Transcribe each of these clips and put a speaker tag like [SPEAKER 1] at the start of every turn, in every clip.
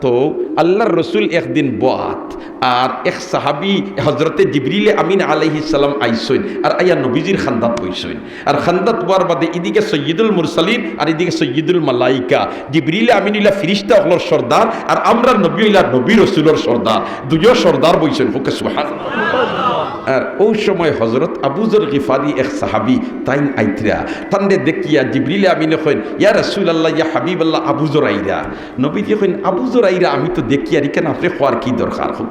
[SPEAKER 1] তো আল্লাহর রসুল একদিন বাত আর এক সাহাবি হজরতে জিবরিলে আমিন আলাইহি সালাম আইসইন, আর আয়া নবীজির খান্দাত বইসইন। আর খান্দাত বোয়ার বাদে এদিকে সৈয়দুল মুরসালিন, আর এদিকে সৈয়দুল মালাইকা। জিবরিলে আমিন ইলা ফিরিস্তা হলর সর্দার, আর আমরা নবী ইলা নবী রসুলর সর্দার। দুজন সর্দার বইসইন হুকে সুহান আর ওই সময় হজরত আবুজর গিফারি এক সাহাবি তাইন আইতরা তান্ডে দেখিয়া জিবরিলে আমিনে কইন, ইয়া রাসূল আল্লাহ ইয়া হাবিব আল্লাহ আবুজর আইরা নবীজি কইন আবুজর আইরা আমি তো দেখি আর কেন আপনি খোয়ার কি দরকার? হোক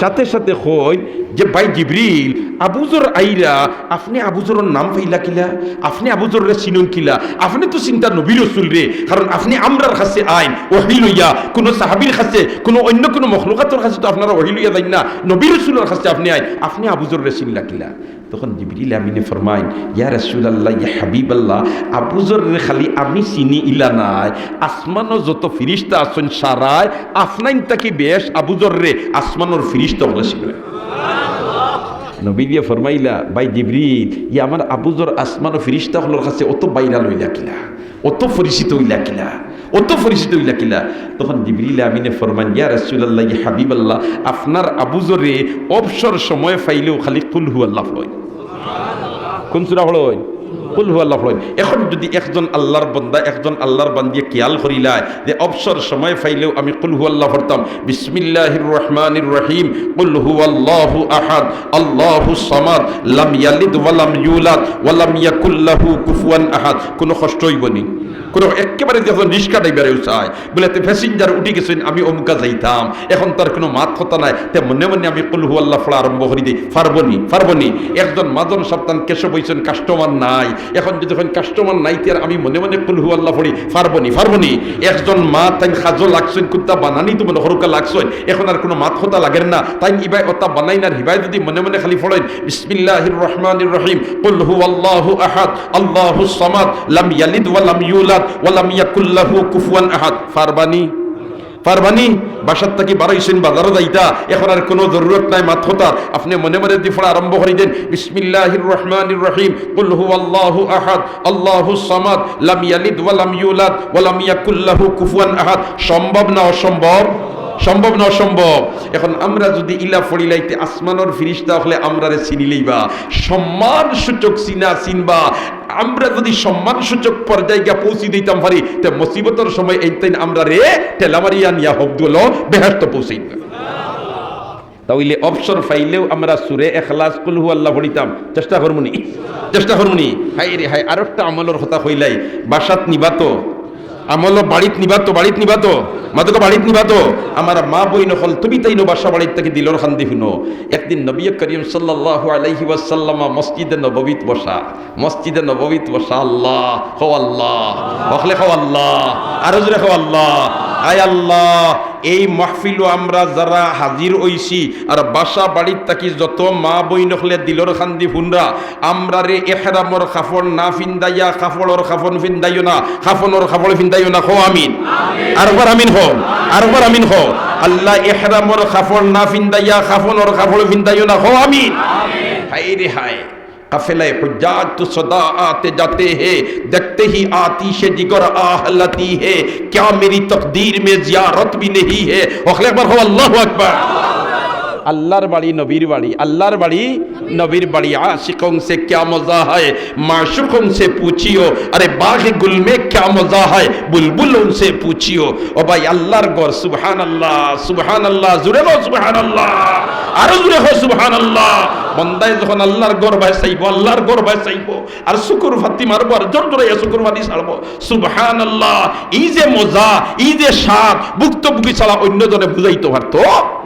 [SPEAKER 1] সাথে সাথে কই যে, ভাই জিবরিল আবুজর আইরা আপনি আবুজরের নাম পাইলা কিলা? আপনি আবুজরের চিনুন কিলা? আপনি তো চিন্তা নবী রসুল রে। কারণ আপনি আমরার কাছে আইন, ওহি লইয়া, কোনো সাহাবির কাছে, কোনো অন্য কোনো মখলুকাতের কাছে তো আপনারা ওহি লইয়া যাই না। নবী রসুলের কাছে আপনি আইন, আপনি আবুজরের চিনলা কিলা? তখন জিবরিল আমিনে ফরমাইন, ইয়া রাসূল আল্লাহ ইয়া হাবিব আল্লাহ আবুজর রে খালি আমি চিনি ইলা নাই। আসমানও যত ফিরিস্তা আছেন সারায় আফনাইন তাকি বেশ আবুজর রে আসমানোর ফিরিস্তা হলে শিখবে নবী ফরমাইলা বাই জিবরিল, ই আমার আবুজর আসমান ও ফিরিস্তা হলোর কাছে অত বাইরা লইলা কিলা? অত পরিচিত হইলা কিলা? অত পরিচিত হইলা কিলা? তখন জিবরিল আমিনে ফরমান ইয়া রাসূলুল্লাহ ইয়া হাবিবাল্লাহ, আপনার আবুজরে অবসর সময় ফাইলেও খালি কুলহু আল্লাহ হয় কোন সূরা হলয় কুল হু আল্লাহ এখন যদি একজন আল্লাহর বন্দা, একজন আল্লাহর বান্দিয়ে খেয়াল করিলায় যে অবসর সময় ফাইলেও আমি কুল হু আল্লাহ পড়তাম, বিসমিল্লাহির রহমানির রহিম, কুল হু আল্লাহু আহাদ, আল্লাহু সামাদ, লাম ইয়ালিদ ওয়া লাম ইউলাদ, ওয়া লাম ইয়াকুল লাহু কুফুয়ান আহাদ। কোনো কষ্ট হইবনি। কোনো একেবারে যখন রিস্কা ড্রাইভারে উঠায় বলে তে প্যাসেঞ্জার উঠে গেছেন, আমি অমুকা যাইতাম। এখন তার কোনো মাত কথা নাই। তে মনে মনে আমি কুলহু আল্লাহ ফলা আরম্ভ করি দিই। ফারবনি ফারবনি, একজন মাজন সপ্তাহ কেশব হইছেন কাস্টমার নাই। এখন যদি যখন কাস্টমার নাই তার আমি মনে মনে কুলহু আল্লাহ পড়ি, ফারবনি ফারবনি। একজন মা তাই খাজো লাগছেন, কুত্তা বানানি তো মনে হরুকা লাগছেন। এখন আর কোনো মাত কথা লাগেন না। তাই ইবাই ওতা বানাই না হিবাই যদি মনে মনে খালি ফড়েন বিসমিল্লাহির রহমানির রহিম, কুল হু আল্লাহু আহাদ, আল্লাহু সামাদ, লাম ইয়ালিদ ওয়া লাম ইউলাদ। ওয়ালাম ইয়াকুল্লাহু কুফুয়ান আহাদ। ফারবানি। ফারবানি বাসার থেকে বাড়াইছেন বাজারও যাইতা। এখন আর কোনো জরুরত নাই মাথতার আপনি মনে মনে দি ফোড়া আরম্ভ করে দেন। বিসমিল্লাহির রহমানির রহিম। কুল হু আল্লাহু আহাদ, আল্লাহু সামাদ, লাম ইয়ালিদ ওয়া লাম ইউলাদ ওয়া লাম কুফুয়ান আহাদ। সম্ভব না অসম্ভব? সম্ভব না অসম্ভব এখন আমরা যদি ইলা ফড়িলাইতে আসমানোর ফিরিস্তা হলে আমরা রে চিনিলেই বা সম্মান সূচক চিনা চিনবা। আমরা যদি সম্মান সূচক পর্যায়ে গিয়া পৌঁছি দিতাম পারি তে মুসিবতের সময় এইটাই আমরা রে টেলামারিয়ান ইয়া হবদুল বেহাস্ত পৌঁছাই তাইলে অবসর ফাইলেও আমরা সুরে এখলাস কুলহু আল্লাহ পড়িতাম। চেষ্টা করমুনি চেষ্টা করমুনি। হাই রে হাই আর একটা আমলের কথা হইলাই বাসাত নিবাতো। আমল বাড়িত নিবাতো বাড়িত নিবাতো। মাদকে বাড়িত নিবাতো আমার মা বই নহল তুমি তাই নো বাসা বাড়ির থেকে দিলর খান্দি শুনো। একদিন নবী করিম সাল্লাহ আলাইহি ওয়াসাল্লামা মসজিদে নববীত বসা। মসজিদে নববীত বসা, আল্লাহ হো আল্লাহ হকলে হো আল্লাহ আরজরে জোরে হো আল্লাহ আয় আল্লাহ, এই মাহফিলও আমরা যারা হাজির হইছি, আর বাসা বাড়ির থাকি যত মা বই নখলে দিলর খান্দি ফুনরা আমরা রে এহরামর খাফর না ফিন্দাইয়া খাফড়র খাফন ফিন্দাইও না, খাফনর খাফড় ফিন্দাইও না হো আমিন। আরবার আমিন হো আরবার আমিন হো আল্লাহ এহরামর খাফর না ফিন্দাইয়া, খাফনর খাফড় ফিন্দাইও না হো আমিন। হায় রে হায়। कफिले हुज्जाज तो सदा आते जाते हैं, देखते ही आतिश जिगर आहलती है। क्या मेरी तकदीर में जियारत भी नहीं है? अकबर हो, अल्लाह अकबर। আল্লাহর বাড়ি, নবীর বাড়ি, আল্লাহর বাড়ি, নবীর বাড়ি। আশিকং সে ক্যা মজা হয় মাশুকং সে পুচিও আরে বাঘ গুলমে ক্যা মজা হয়, বুলবুল সে পুচিও ও ভাই, আল্লাহর গর সুবহান আল্লাহ সুবহান আল্লাহ জুড়ে বল সুবহান আল্লাহ আরও জুড়ে হো সুবহান আল্লাহ বন্দায় যখন আল্লাহর গর ভাই চাইব আল্লাহর গর ভাই চাইব আর শুকুর ফাতি মারবো, আর জোর জোরে শুকুর ফাতি ছাড়বো। সুবহান আল্লাহ ই যে মজা ই যে স্বাদ, ভুক্তভোগী ছাড়া অন্যজনে বুঝাইতে পারতো?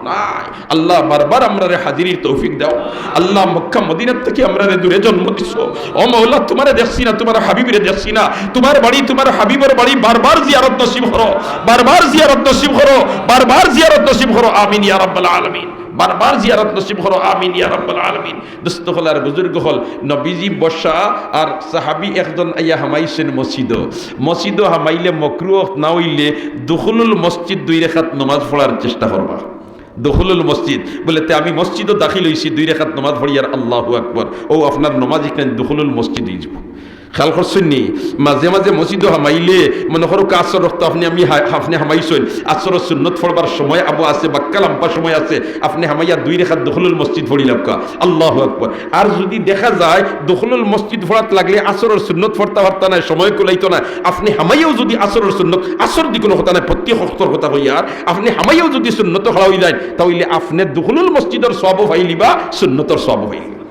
[SPEAKER 1] নাই। আল্লাহ বারবার আমরা রে হাজিরির তৌফিক দাও। আল্লাহ মক্কা মদিনার থেকে আমরা রে দূরে জন্ম দিছো। ও মাওলা, তোমারে দেখছি না, তোমার হাবিবরে দেখছি না। তোমার বাড়ি, তোমার হাবিবের বাড়ি বারবার জিয়ারত নসিব করো। বারবার জিয়ারত নসিব করো, বারবার জিয়ারত নসিব করো। আমিন ইয়া রাব্বাল আলামিন। বারবার জিয়ারত নসিব করো। আমিন ইয়া রাব্বাল আলামিন। দোস্ত হল আর বুজুর্গ হল নবীজি বসা আর সাহাবি একজন আইয়া হামাইছেন মসজিদ মসজিদ হামাইলে মকরু না হইলে দুখুলুল মসজিদ দুই রেখাত নমাজ পড়ার চেষ্টা করবা। দখলুল মসজিদ। বলে, তে আমি মসজিদও দাখিল হয়েছি দুই রেখাত নমাজ ভরিয়ার আল্লাহ আকবর। ও, আপনার নমাজ এখানে দখলুল মসজিদ যাব। খেয়াল করছেন নি মাঝে মাঝে মসজিদও হামাইলে মনে করো আসর রক্ত আপনি আমি আপনি হামাইছেন আসর সুন্নত ফড়বার সময় আবু আছে বাক্কা লাম্পা সময় আছে আপনি হামাইয়া দুই রেখা দখলুল মসজিদ ফড়ি লাভকা আল্লাহ আকবর আর যদি দেখা যায় দখলুল মসজিদ ফড়াত লাগলে আসরের সুন্নত ফড়তা পারতা নাই সময় কুলাইতো না আপনি হামাইয়াও যদি আসরের সুন্নত আসর দি কোনো কথা নাই প্রত্যেক হস্তর কথা হইয়ার আপনি হামাইয়াও যদি সুন্নত খড়া হই যায় তাহলে আপনি দখলুল মসজিদের সব ফাইলিবা সুন্নতর সব ফাইলিবা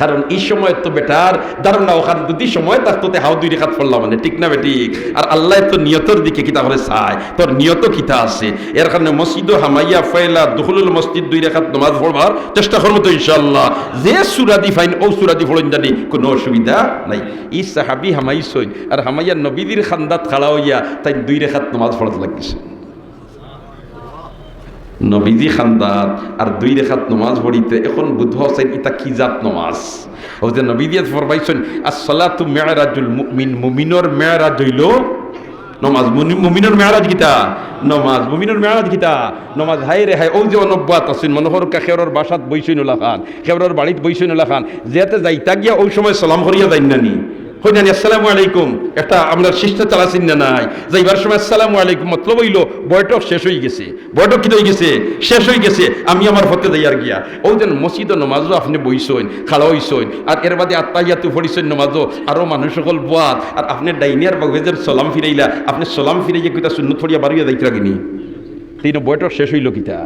[SPEAKER 1] কারণ এই সময় তো বেটার ধারণা ওখান যদি সময় থাকতো তে হাও দুই রেখাত পড়লাম মানে ঠিক না বেটিক আর আল্লাহ তো নিয়তর দিকে কিতা করে চায়? তোর নিয়ত কিতা আছে? এর কারণে মসজিদ হামাইয়া ফয়লা দুখুলুল মসজিদ দুই রেখাত নমাজ পড়বার চেষ্টা করব তো ইনশাল্লাহ যে সুরাদি ফাইন, ও সুরাদি ফলন জানি, কোনো অসুবিধা নাই। ই সাহাবি হামাইছই আর হামাইয়া নবীদের খান্দাত খালা হইয়া তাই দুই রেখাত নমাজ পড়তে লাগিছে। নবীজি খান্দাত, আর দুই রেখাত নমাজ পড়িতে এখন বুধ হোসেন ইতা কি জাত নমাজ? ও যে নবীজি ফরমাইছেন আসসালাতু মেরাজুল মুমিন মুমিনর মেরাজ হইল নমাজ। মুনি- মুমিনর মেরাজ গীতা নমাজ। মুমিনর মেরাজ গীতা নমাজ হাই রে হাই ও যে অনব্বাত আছেন মনোহর খেরর বাসাত বইসইন উল্লাহ খান খেরর বাড়িত বইসইন উল্লাহ খান। যেতে যাইতা গিয়া ওই সময় সালাম করিয়া যাইন নানি। হইনানি আসসালামু আলাইকুম। একটা আমরা শিষ্টাচার আছেন না নাই। যাইবার সময় আসসালামু আলাইকুম মতলব হইল, বৈঠক শেষ হয়ে গেছে। বৈঠক কি হয়ে গেছে? শেষ হয়ে গেছে। আমি আমার ফতে যাইয়ার গিয়া। ও যেন মসজিদ নমাজও আপনি বইসইন খাড়া হইসইন, আর এর বাদে আত্মাইয়াতু ফরিসইন নমাজও আরও মানুষ সকল বাদ আর আপনি ডাইনিয়ার বাগেজের সলাম ফিরাইলা, আপনি সলাম ফিরাইয়া কিতা শূন্য ফরিয়া বাড়িয়া যাইতে লাগিনি তিন বৈঠক শেষ হইল কিতা?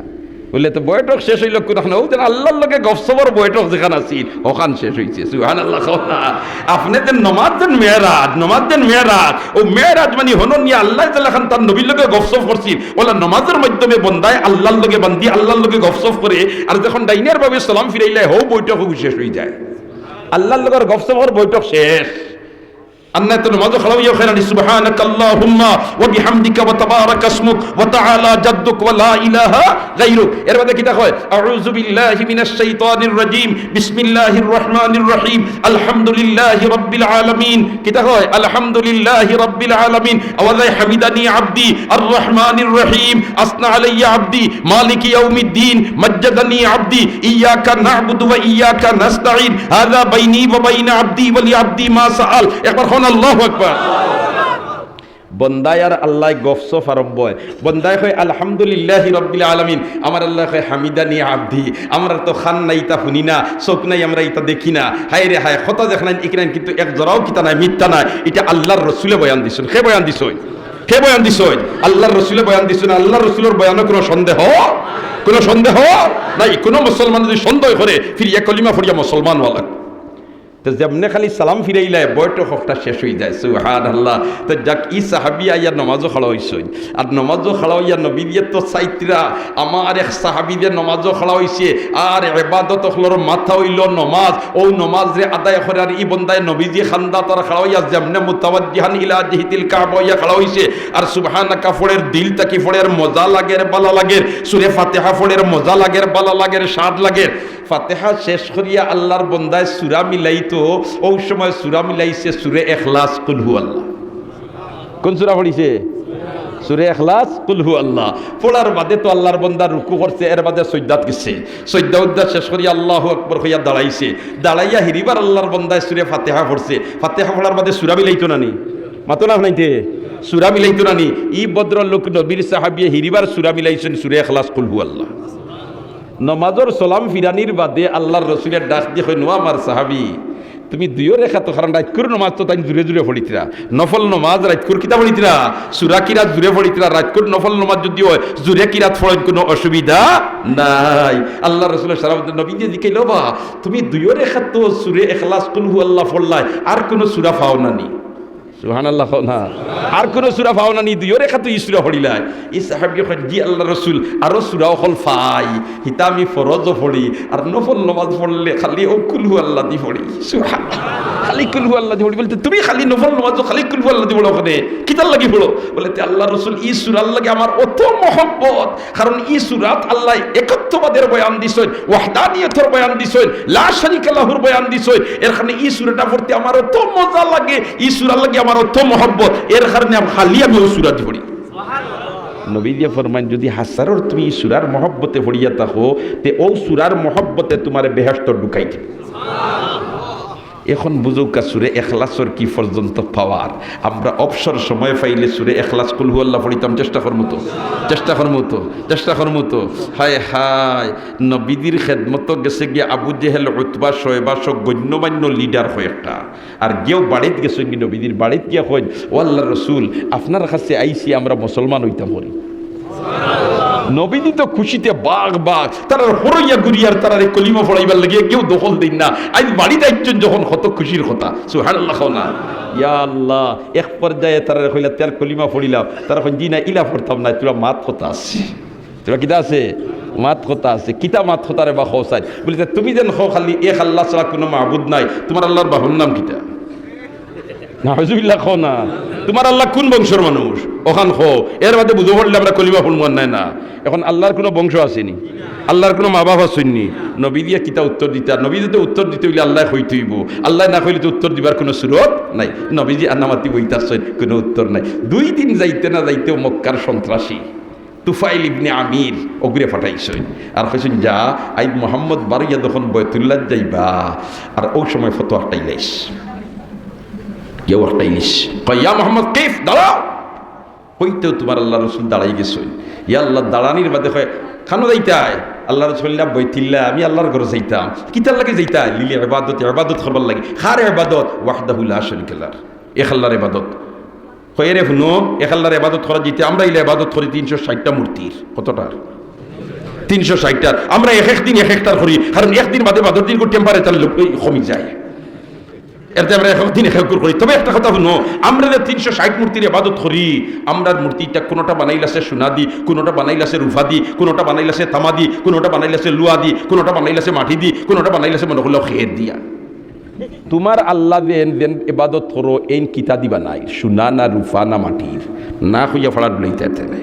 [SPEAKER 1] বললে তো বৈঠক শেষ হইল কোন ও যেন আল্লাহর লগে গফসবর বৈঠক যেখানে আছিল ওখান শেষ হইছে সুহান আল্লাহ আপনি যে নমাজ দেন মেয়েরাজ, নমাজ দেন মেয়েরাজ, ও মেয়েরাজ মানে হন নিয়ে আল্লাহ খান তার নবীর লগে গফসফ করছিল ওলা নমাজের মাধ্যমে বন্দায় আল্লাহর লগে বান্ধি আল্লাহর লোকে গফসফ করে, আর যখন ডাইনের ভাবে সালাম ফিরাইলে, হো বৈঠক শেষ হয়ে যায়। আল্লাহর লগের গফসফর বৈঠক শেষ। আল্লাহ তোর মজা খালাইয়া খাইরানি সুবহানাক আল্লাহুম্মা ওয়া বিহামদিকা ওয়া তাবারাক ইসমুক, ওয়া তাআলা জাদ্দুক, ওয়া লা ইলাহা গায়রুক এর মধ্যে কি হয়? আউযু বিল্লাহি মিনাশ শাইতানির রাজীম, বিসমিল্লাহির রহমানির রহিম, আলহামদুলিল্লাহি রাব্বিল আলামিন। কি হয়? আলহামদুলিল্লাহি রাব্বিল আলামিন। আওয়াজাই হামিদানি আবদি আর রহমানির রহিম। আসনা আলাইয়া আবদি, মালিকি ইয়াউমিদ্দিন, মজ্জাদানি আবদি, ইয়াকা নাবুদু ওয়া ইয়াকা নাস্তাঈন। হাযা বাইনি ওয়া বাইন আবদি ওয়া লি আবদি মা সাআল। একবার হন আল্লাহু আকবার। বন্দায় আর আল্লাহ গফসফ আরম্ভ হয় বন্দায় হয় আলহামদুলিল্লাহ রব্বিল আলমিন। আমার আল্লাহ হয় হামিদানি আব্দি। আমরা তো খান নাই, তা শুনি না। চোখ নাই, আমরা ইটা দেখি না। হাই রে হাই হতা দেখ নাই, ইকরান কিন্তু এক জরাও কিতা নাই, মিথ্যা নাই। এটা আল্লাহর রসুলে বয়ান দিছেন। সে বয়ান দিছই কে বয়ান দিছই আল্লাহর রসুলে বয়ান দিছেন। আল্লাহর রসুলের বয়ানে কোনো সন্দেহ? কোনো সন্দেহ? নাই, কোনো মুসলমান যদি সন্দেহ করে, ফিরিয়া কলিমা ফরিয়া মুসলমান হওয়া তো যেমনে খালি সালাম ফিরাইলে বয়টো সপ্তাহ শেষ হয়ে যায় সুহান আল্লাহ তো যাক, ই সাহাবি আইয়া নমাজও খাড়া হইসই আর নমাজও খাড়া হইয়া নবী দিয়ে তো চাইতরা আমার এক সাহাবি দিয়ে নমাজও খাড়া হইছে আর এবাদত হলোর মাথা হইল নমাজ। ও নমাজ রে আদায় করে আর ই বন্দায় নবীজি খান্দা তার খাড়া হইয়া যেমনে মুতাওয়াজ্জিহান ইলা জিহিতিল কাবা হইয়া খাড়া হইছে আর সুবহানাকা ফোড়ের দিল তাকি ফোড়ের মজা লাগের, বালা লাগের? সুরে ফাতেহা ফোড়ের মজা লাগের, বালা লাগের, স্বাদ লাগের? ফাতেহা শেষ করিয়া আল্লাহর বন্দায় সুরা মিলাইতো ওই সময় সুরা মিলাইছে সুরে এখলাস কুলহু আল্লাহ। কোন সুরা পড়িছে? সুরে এখলাস কুলহু আল্লাহ। পড়ার বাদে তো আল্লাহর বন্দা রুকু করছে, এর বাদে সৈদাত গেছে। সৈদা উদ্দা শেষ করিয়া আল্লাহ আকবর হইয়া দাঁড়াইছে। দাঁড়াইয়া হিরিবার আল্লাহর বন্দায় সুরে ফাতেহা পড়ছে। ফাতেহা পড়ার বাদে সুরা মিলাইতো নানি? মাতো না নাইতে সুরা মিলাইতো নানি? ই ভদ্র লোক নবীর সাহাবিয়ে হিরিবার সুরা মিলাইছেন, সুরে এখলাস কুলহু আল্লাহ। নমাজর সালাম ফিরানির বাদে আল্লাহর রসুলের ডাক দিয়ে কই নোয়া আমার সাহাবি। তুমি দুইও রেখা তো কারণ রাজকুর নমাজ তো তাই জুড়ে জুড়ে পড়িতিরা। নফল নমাজ রাজকুর কিতা পড়িতিরা। সুরা কিরাত জুড়ে পড়িতিরা। রাজকুর নফল নমাজ যদি হয় জুড়ে কিরাত ফড়েন কোনো অসুবিধা নাই। আল্লাহ রসুল সারা নবী যে দিকে লোবা তুমি দুইও রেখা তো সুরে এখলাস কুলহু আল্লাহ ফড়লাই আর কোনো সুরা পাও না নি সুহান আল্লাহ না। আর কোন সুরা পাও না নি দুই রেখা তুই সুরা হরিলাই ই সাহাবি জি আল্লাহ রসুল, আরও সুরা হল ফাই। হিতামি আমি ফড়ি আর নফল নমাজ পড়লে খালি অকুল হু আল্লাহ দি ফড়ি সুবহান খালি কুলহু আল্লাহ বলতে তুমি খালি নফল নমাজ খালি কুলহু আল্লাহ পড়ো ওখানে। কিতার লাগি পড়ো বলে? তে আল্লাহ রসুল ই সুরার লাগে আমার অত মহব্বত। কারণ ই সুরাত আল্লাহ একত্ববাদের বয়ান দিছই ওয়াহদানিয়তর বয়ান দিছই লা শারিকা লাহুর বয়ান দিছই এখানে ই সুরাটা পড়তে আমার অত মজা লাগে ই সুরার লাগে আমার অত মহব্বত। এর কারণে আমি খালি আমি ও সুরাত পড়ি। নবী দিয়ে ফরমান যদি হাসারর তুমি ই সুরার মহব্বতে পড়িয়া থাকো তে ও সুরার মহব্বতে তোমার বেহেস্ত ঢুকাইতে এখন বুঝুকা সুরে এখলাসর কি পর্যন্ত পাওয়ার আমরা অবসর সময় পাইলে সুরে এখলাস কুলহু আল্লাহ পড়িতাম, চেষ্টা করমু চেষ্টা করমু চেষ্টা করমু তো। হায় হায়, নবীদির খেদমত গেছে গিয়ে আবু জেহেল, উতবা, শোয়েবা গণ্যমান্য লিডার হয় একটা। আর গেও বাড়িত গেছে কি নবীদির বাড়িত গিয়া হয় ও আল্লাহ রসুল, আপনার কাছে আইসি আমরা মুসলমান হইতাম করি নবীদি তো খুশিতে বাঘ বাঘ। তারা হরইয়া গুরিয়ার তারা কলিমা ফড়াইবার লাগে কেউ দখল দিন না। আজ বাড়িতে দায়িত্ব যখন কত খুশির কথা। সুহান না। ইয়া আল্লাহ, এক পর্যায়ে তারা কইলা, তার কলিমা ফড়িলাম। তারা জি না, ইলা পড়তাম না, তোরা মাত কথা আছে। তোরা কিতা আছে? মাত কথা আছে। কিতা মাত কথা রে বা খোসাই বলি তুমি যেন খো খালি, এক আল্লাহ ছাড়া কোনো মাহবুদ নাই। তোমার আল্লাহর বাহুর নাম কিতা? না হজুবিল্লা খো না। তোমার আল্লাহ কোন বংশের মানুষ? ওখান খো এর বাদে বুঝো পড়লে আমরা কলিমা ফুলমান নাই না। এখন আল্লাহর কোনো বংশ আসেনি, আল্লাহর কোনো মা বাবা আসেননি। নবী দিয়ে কিতা উত্তর দিতে? আর নবী উত্তর দিতে হইলে আল্লাহ হই থইব। আল্লাহ না কইলে তো উত্তর দিবার কোনো সুরত নাই। নবীজি আন্নামাতি বইতাছেন, কোনো উত্তর নাই। দুই দিন যাইতে না যাইতেও মক্কার সন্ত্রাসী। তুফাইল ইবনে আমির অগ্রে ফাটাইছেন আর কইছেন, যা আই মোহাম্মদ বারইয়া যখন বয়তুল্লাহ যাইবা, আর ওই সময় ফতো আটাইলাইস কেউ একটা ইলিশ কয়া মোহাম্মদ কেফ দাঁড়াও! হইতেও তোমার আল্লাহ রসুল দাঁড়াই গেছই। ইয়া আল্লাহ, দাঁড়ানির বাদে হয় খানো যাইতাই? আল্লাহ রসুল্লাহ বইতিল্লা আমি আল্লাহর ঘরে যাইতাম। কিতার লাগে যাইতাই? লিলি এবাদত এবাদত করবার লাগে। খার এবাদত ওয়াহদাহুল্লাহ শরিকাল্লার এখাল্লার এবাদত হয়ে রে শুনো এখাল্লার এবাদত করা যেতে, আমরা ইলে এবাদত করি তিনশো ষাটটা মূর্তির। কতটার? তিনশো ষাটটার। আমরা এক একদিন এক একটার করি। কারণ একদিন বাদে বাদর দিন টেম্পারেচার কমি যায়। এতে আমরা এখন একদিন এক করি তবে একটা কথা শুনো, আমরা যে তিনশো ষাট মূর্তির এবাদত করি, আমরার মূর্তিটা কোনোটা বানাইলাছে সোনা দি কোনোটা বানাইলাছে রুফা দি কোনোটা বানাইলাছে তামা দি কোনোটা বানাইলাছে লুয়া দি কোনোটা বানাইলাছে মাটি দি কোনোটা বানাইলাছে মনে হলো খের দিয়া। তোমার আল্লাহ দেন দেন এবাদত করো এই কিতা দিবা নাই সোনা না রুফা না মাটির। না হইয়া ফড়ার লইতে নাই।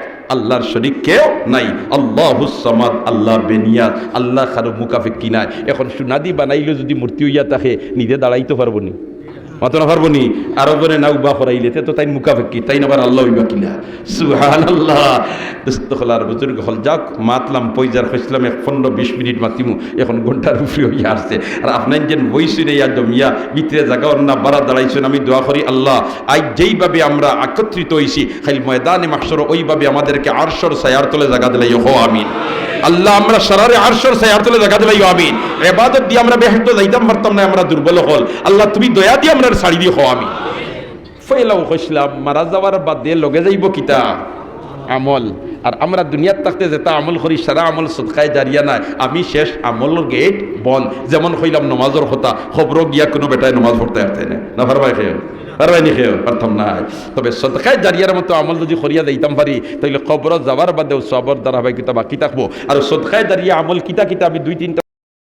[SPEAKER 1] আল্লাহর শরিক কেউ নাই। আল্লাহ হুসামাদ আল্লাহ বেনিয়াদ, আল্লাহ খারু মুকাফে কিনায় এখন সুনাদি বানাইলে যদি মূর্তি হইয়া থাকে, নিজে দাঁড়াইতে পারব নি। মাতো না পারব নি আরও বনে নাও বা করাইলে তে তাই মুকাফেকি, তাই না আবার আল্লাহ হইবা কিনা সুহান আল্লাহ দোস্তখলার বুজুর্গ, হল যাক, মাতলাম পয়জার হইসলাম এক পনেরো বিশ মিনিট মাতিমু, এখন ঘণ্টার উপরে হইয়া আসছে। আর আপনার যেন বইসুন ইয়া জমিয়া ভিতরে জায়গা না বাড়া দাঁড়াইছেন, আমি দোয়া করি আল্লাহ। আজ যেইভাবে আমরা একত্রিত হইছি খালি ময়দানে মাসর ওইভাবে আমাদেরকে আরশর সায়ার তলে জায়গা দিলাই হো, আমিন। আল্লাহ, আমরা সারারে আরশর সায়ার তলে জায়গা দিলাই আমিন। এবাদত দিয়ে আমরা বেহত যাইতাম, পারতাম না, আমরা দুর্বল হল। আল্লাহ, তুমি দয়া দিয়ে আমরা ছাড়ি দিয়ে হো আমি। ফেলাও কইসলাম মারা যাওয়ার বাদ লগে যাইব কিতা আমল। আর আমরা দুনিয়ার থাকতে যেটা আমল করি, সারা আমল সৎকায় জারিয়া নাই। আমি শেষ আমল গেট বন যেমন কইলাম নমাজের কথা, খবর গিয়া কোনো বেটায় নমাজ পড়তে আসতে না না পারবাই খেয়ে পারবাই নি খেয়ে পারতাম না তবে সৎকায় জারিয়ার মতো আমল যদি করিয়া যাইতাম পারি তাহলে খবর যাবার বাদেও সবর দ্বারা ভাই কিতা বাকি থাকব। আর সৎকায় জারিয়া আমল কিতা কিতা আমি দুই তিনটা